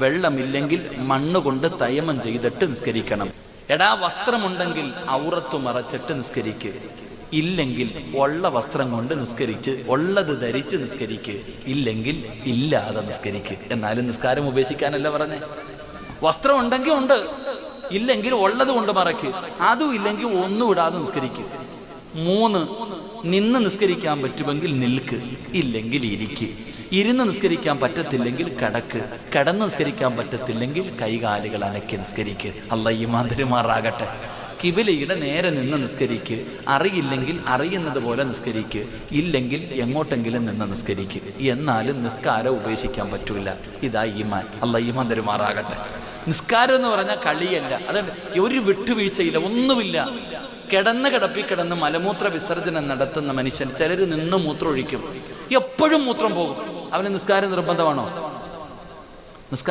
വെള്ളമില്ലെങ്കിൽ മണ്ണ് കൊണ്ട് തയമം ചെയ്തിട്ട് നിസ്കരിക്കണം. എടാ വസ്ത്രമുണ്ടെങ്കിൽ ഔറത്തു മറച്ചിട്ട് നിസ്കരിക്ക്. ഇല്ലെങ്കിൽ ഉള്ള വസ്ത്രം കൊണ്ട് നിസ്കരിച്ച് ഉള്ളത് ധരിച്ച് നിസ്കരിക്ക്. ഇല്ലെങ്കിൽ ഇല്ലാതെ നിസ്കരിക്ക്. എന്നാലും നിസ്കാരം ഉപേക്ഷിക്കാനല്ല പറഞ്ഞേ? വസ്ത്രം ഉണ്ടെങ്കിൽ ഉണ്ട് ഇല്ലെങ്കിൽ ഉള്ളത് കൊണ്ട് മറയ്ക്ക് അതും ഇല്ലെങ്കിൽ ഒന്നും ഇടാതെ നിസ്കരിക്ക്. മൂന്ന് നിന്ന് നിസ്കരിക്കാൻ പറ്റുമെങ്കിൽ നിൽക്ക് ഇല്ലെങ്കിൽ ഇരിക്ക്. ഇരുന്ന് നിസ്കരിക്കാൻ പറ്റത്തില്ലെങ്കിൽ കടക്ക്. കിടന്ന് നിസ്കരിക്കാൻ പറ്റത്തില്ലെങ്കിൽ കൈകാലുകൾ അനക്കി നിസ്കരിക്ക്. അല്ല ഈ മാതിരിമാറാകട്ടെ കിബിലയുടെ നേരെ നിന്ന് നിസ്കരിക്ക്. അറിയില്ലെങ്കിൽ അറിയുന്നത് പോലെ നിസ്കരിക്ക്. ഇല്ലെങ്കിൽ എങ്ങോട്ടെങ്കിലും നിന്ന് നിസ്കരിക്ക്. എന്നാലും നിസ്കാരം ഉപേക്ഷിക്കാൻ പറ്റൂല. ഇതാ ഈമാൻ. അല്ല ഈമാൻ തരുമാറാകട്ടെ നിസ്കാരം എന്ന് പറഞ്ഞാൽ കളിയല്ല. അതുകൊണ്ട് ഒരു വിട്ടുവീഴ്ചയില്ല ഒന്നുമില്ല. കിടന്ന് കിടപ്പി കിടന്ന് മലമൂത്ര വിസർജനം നടത്തുന്ന മനുഷ്യൻ ചിലർ നിന്ന് മൂത്രം ഒഴിക്കും എപ്പോഴും മൂത്രം പോകും. അവന് നിസ്കാരം നിർബന്ധമാണോ?